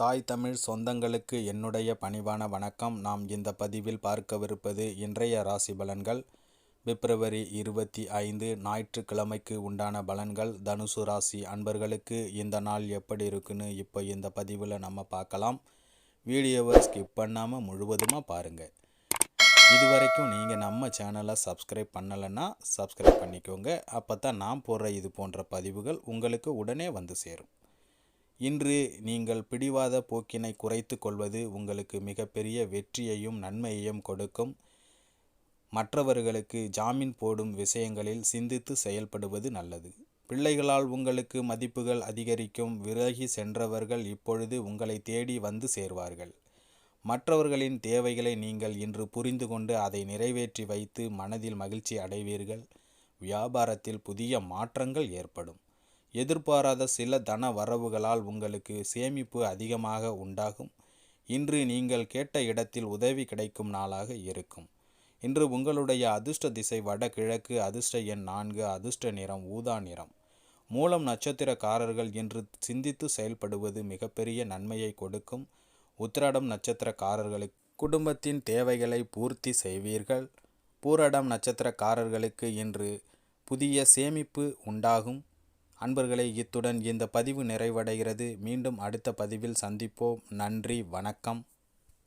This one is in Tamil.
தாய் தமிழ் சொந்தங்களுக்கு என்னுடைய பணிவான வணக்கம். நாம் இந்த பதிவில் பார்க்கவிருப்பது இன்றைய ராசி பலன்கள். பிப்ரவரி இருபத்தி ஐந்து ஞாயிற்றுக்கிழமைக்கு உண்டான பலன்கள். தனுசு ராசி அன்பர்களுக்கு இந்த நாள் எப்படி இருக்குன்னு இப்போ இந்த பதிவில் நம்ம பார்க்கலாம். வீடியோவை ஸ்கிப் பண்ணாமல் முழுவதுமாக பாருங்கள் இது வரைக்கும் நீங்கள் நம்ம சேனலை சப்ஸ்கிரைப் பண்ணலைன்னா சப்ஸ்கிரைப் பண்ணிக்கோங்க. அப்போ தான் நான் போடுற இது போன்ற பதிவுகள் உங்களுக்கு உடனே வந்து சேரும். இன்று நீங்கள் பிடிவாத போக்கினை குறைத்து கொள்வது உங்களுக்கு மிகப்பெரிய வெற்றியையும் நன்மையையும் கொடுக்கும். மற்றவர்களுக்கு ஜாமீன் போடும் விஷயங்களில் சிந்தித்து செயல்படுவது நல்லது. பிள்ளைகளால் உங்களுக்கு மதிப்புகள் அதிகரிக்கும். விலகி சென்றவர்கள் இப்பொழுது உங்களை தேடி வந்து சேர்வார்கள். மற்றவர்களின் தேவைகளை நீங்கள் இன்று புரிந்து கொண்டு அதை நிறைவேற்றி வைத்து மனதில் மகிழ்ச்சி அடைவீர்கள். வியாபாரத்தில் புதிய மாற்றங்கள் ஏற்படும். எதிர்பாராத சில தன வரவுகளால் உங்களுக்கு சேமிப்பு அதிகமாக உண்டாகும். இன்று நீங்கள் கேட்ட இடத்தில் உதவி கிடைக்கும் நாளாக இருக்கும். இன்று உங்களுடைய அதிர்ஷ்ட திசை வடகிழக்கு அதிர்ஷ்ட எண் நான்கு அதிர்ஷ்ட நிறம் ஊதா நிறம். மூலம் நட்சத்திரக்காரர்கள் இன்று சிந்தித்து செயல்படுவது மிகப்பெரிய நன்மையை கொடுக்கும். உத்திராடம் நட்சத்திரக்காரர்களுக்கு குடும்பத்தின் தேவைகளை பூர்த்தி செய்வீர்கள். பூரடம் நட்சத்திரக்காரர்களுக்கு இன்று புதிய சேமிப்பு உண்டாகும். அன்பர்களே இத்துடன் இந்த பதிவு நிறைவடைகிறது. மீண்டும் அடுத்த பதிவில் சந்திப்போம். நன்றி வணக்கம்.